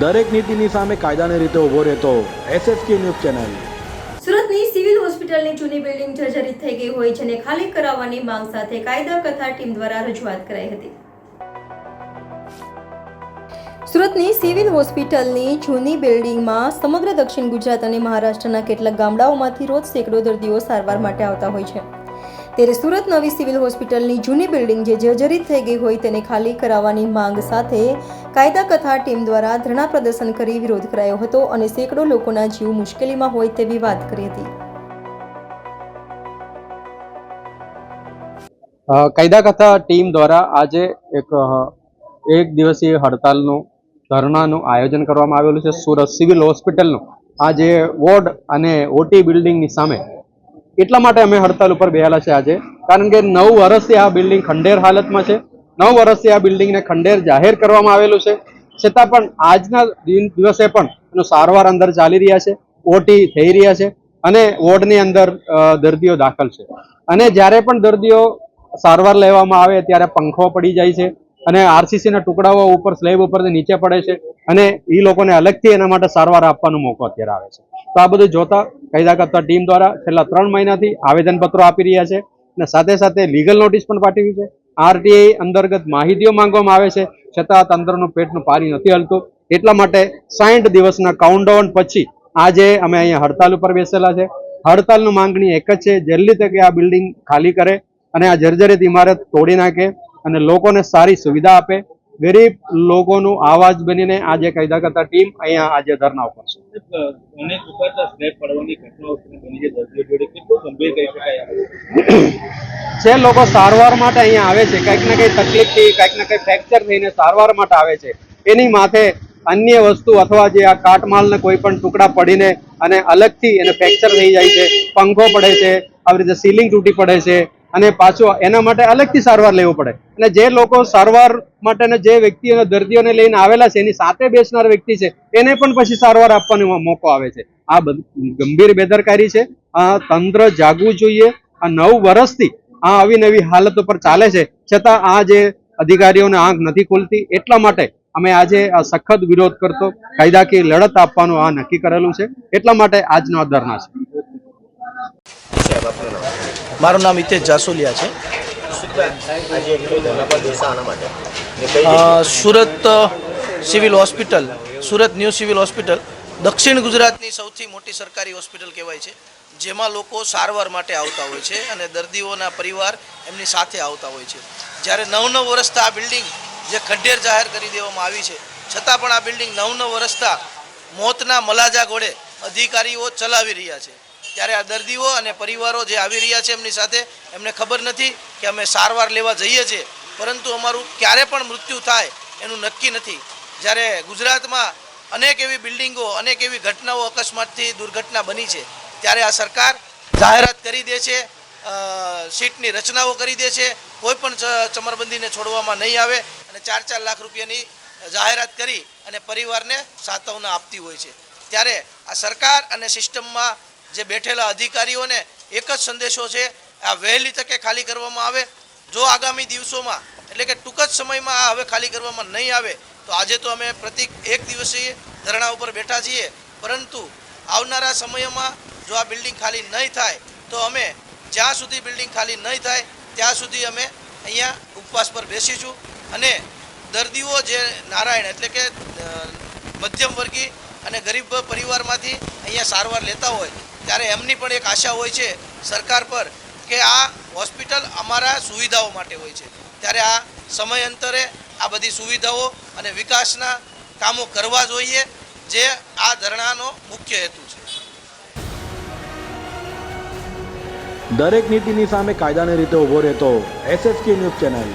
દરેક નીતિની સામે કાયદાની રીતે ઊભો રહેતો એસએસકે ન્યૂઝ ચેનલ. સુરતની સિવિલ હોસ્પિટલની જૂની બિલ્ડિંગ જર્જરિત થઈ ગઈ હોય જેને ખાલી કરાવવાની માંગ સાથે કાયદા કથા ટીમ દ્વારા રજૂઆત કરાઈ હતી. સુરતની સિવિલ હોસ્પિટલની જૂની બિલ્ડિંગમાં સમગ્ર દક્ષિણ ગુજરાત અને મહારાષ્ટ્રના કેટલાક ગામડાઓમાંથી રોજ સેંકડો દર્દીઓ સારવાર માટે આવતા હોય છે. ત્યારે સુરત નવી સિવિલ હોસ્પિટલની જૂની બિલ્ડિંગ જે જર્જરિત થઈ ગઈ હોય તેને ખાલી કરાવવાની માંગ સાથે કાયદા કથા ટીમ દ્વારા ધરણા પ્રદર્શન કરી વિરોધ કરાયો હતો અને સેંકડો લોકોના જીવ મુશ્કેલીમાં હોય તેવી વાત કરી હતી. કાયદા કથા ટીમ દ્વારા આજે એક એક દિવસીય હડતાલનું, ધરણાનું આયોજન કરવામાં આવેલું છે. સુરત સિવિલ હોસ્પિટલનું. આજે વોર્ડ અને ઓટી બિલ્ડિંગની સામે એટલા માટે અમે હડતાલ ઉપર બેહેલા છે આજે. કારણ કે નવ વર્ષથી આ બિલ્ડિંગ ખંડેર હાલતમાં છે. નવ વર્ષથી આ બિલ્ડિંગને ખંડેર જાહેર કરવામાં આવેલું છે. છતાં પણ આજના દિવસે પણ એનો સારવાર અંદર ચાલી રહ્યા છે. ઓટી થઈ રહ્યા છે અને વોર્ડની અંદર દર્દીઓ દાખલ છે. અને જ્યારે પણ દર્દીઓ સારવાર લેવામાં આવે ત્યારે પંખો પડી જાય છે અને આરસીસીના ટુકડાઓ ઉપર, સ્લેબ ઉપરથી નીચે પડે છે અને એ લોકોને અલગથી એના માટે સારવાર આપવાનો મોકો અત્યારે આવે છે. તો આ બધું જોતા કાયદા કરતા ટીમ દ્વારા છેલ્લા ત્રણ મહિનાથી આવેદનપત્રો આપી રહ્યા છે અને સાથે સાથે લીગલ નોટિસ પણ પાઠવી છે. આરટીઆઈ અંતર્ગત માહિતીઓ માંગવામાં આવે છે, છતાં તંત્રનું પેટનું પાણી નથી હલતું. એટલા માટે સાઠ દિવસના કાઉન્ટડાઉન પછી આજે અમે અહીંયા હડતાલ ઉપર બેસેલા છે. હડતાલનું માંગણી એક જ છે, જલ્દી તકે આ બિલ્ડિંગ ખાલી કરે અને આ જર્જરિત ઇમારત તોડી નાખે અને લોકોને સારી સુવિધા આપે. ગરીબ લોકોનું આવાજ બનીને આજે કાયદા કરતા ટીમ અહીંયા આજે ધરના ઉપર છે? જે લોકો સારવાર માટે અહીંયા આવે છે કંઈક ને કંઈક તકલીફથી કંઈક ને કંઈક ફ્રેક્ચર થઈને સારવાર માટે આવે છે એની માથે અન્ય વસ્તુ અથવા જે આ કાટમાલના કોઈ પણ ટુકડા પડીને અને અલગથી એને ફ્રેક્ચર થઈ જાય છે પંખો પડે છે આવી રીતે સીલિંગ તૂટી પડે છે અને પાછું એના માટે અલગથી સારવાર લેવો પડે. અને જે લોકો સારવાર માટેના જે વ્યક્તિઓને દર્દીઓને લઈને આવેલા છે, એની સાથે બેસનાર વ્યક્તિ છે, એને પણ પછી સારવાર આપવાનો મોકો આવે છે. આ ગંભીર બેદરકારી છે. આ તંત્ર જાગવું જોઈએ. આ નવ વર્ષથી આ આવી નવી હાલત ઉપર ચાલે છે. છતાં આ જે અધિકારીઓને આંખ નથી ખુલતી, એટલા માટે અમે આજે આ સખત વિરોધ કરતો, કાયદાકીય લડત આપવાનું આ નક્કી કરેલું છે. એટલા માટે આજનો આ ધરણા છે. મારું નામ હિતેશ જાસોલિયા છે. Surat civil hospital, Surat new civil hospital, દક્ષિણ ગુજરાતની સૌથી મોટી સરકારી હોસ્પિટલ કહેવાય છે, જેમાં લોકો સારવાર માટે આવતા હોય છે અને દર્દીઓના પરિવાર એમની સાથે આવતા હોય છે. જ્યારે નવ નવ વર્ષથી આ બિલ્ડિંગ જે ખંડેર જાહેર કરી દેવામાં આવી છે, છતાં પણ આ બિલ્ડિંગ નવ નવ વર્ષથી મોતના મલાજા ઘોડે અધિકારીઓ ચલાવી રહ્યા છે. ત્યારે આ દર્દીઓ અને પરિવારો જે આવી રહ્યા છે એમની સાથે, એમને ખબર નથી કે અમે સારવાર લેવા જઈએ છીએ. પરંતુ અમારું ક્યારે પણ મૃત્યુ થાય એનું નક્કી નથી. જ્યારે ગુજરાતમાં અનેક એવી બિલ્ડિંગો, અનેક એવી ઘટનાઓ અકસ્માતથી દુર્ઘટના બની છે, ત્યારે આ સરકાર જાહેરાત કરી દે છે સીટની રચનાઓ કરી દે છે, કોઈ પણ ચમરબંધીને છોડવામાં નહીં આવે અને ચાર ચાર લાખ રૂપિયાની જાહેરાત કરી અને પરિવારને સાતવના આપતી હોય છે. ત્યારે આ સરકાર અને સિસ્ટમમાં જે બેઠેલા અધિકારીઓને એક જ સંદેશો છે, આ વહેલી તકે ખાલી કરવામાં આવે. જો આગામી દિવસોમાં, એટલે કે ટૂંક જ સમયમાં આ હવે ખાલી કરવામાં નહીં આવે, તો આજે તો અમે પ્રતિક એક દિવસીય ધરણા ઉપર બેઠા છીએ. પરંતુ આવનારા સમયમાં જો આ બિલ્ડિંગ ખાલી નહીં થાય, તો અમે જ્યાં સુધી બિલ્ડિંગ ખાલી નહીં થાય, ત્યાં સુધી અમે અહીંયા ઉપવાસ પર બેસીશું. અને દર્દીઓ જે નારાયણ, એટલે કે મધ્યમ વર્ગી અને ગરીબ પરિવારમાંથી અહીંયા સારવાર લેતા હોય, ત્યારે એમની પણ એક આશા હોય છે સરકાર પર કે આ હોસ્પિટલ અમારા સુવિધાઓ માટે હોય છે. ત્યારે આ સમયાંતરે આ બધી સુવિધાઓ અને વિકાસના કામો કરવા જોઈએ, જે આ ધરણાનો મુખ્ય હેતુ છે. દરેક નીતિની સામે કાયદાની રીતે ઊભો રહેતો એસએસકે ન્યૂઝ ચેનલ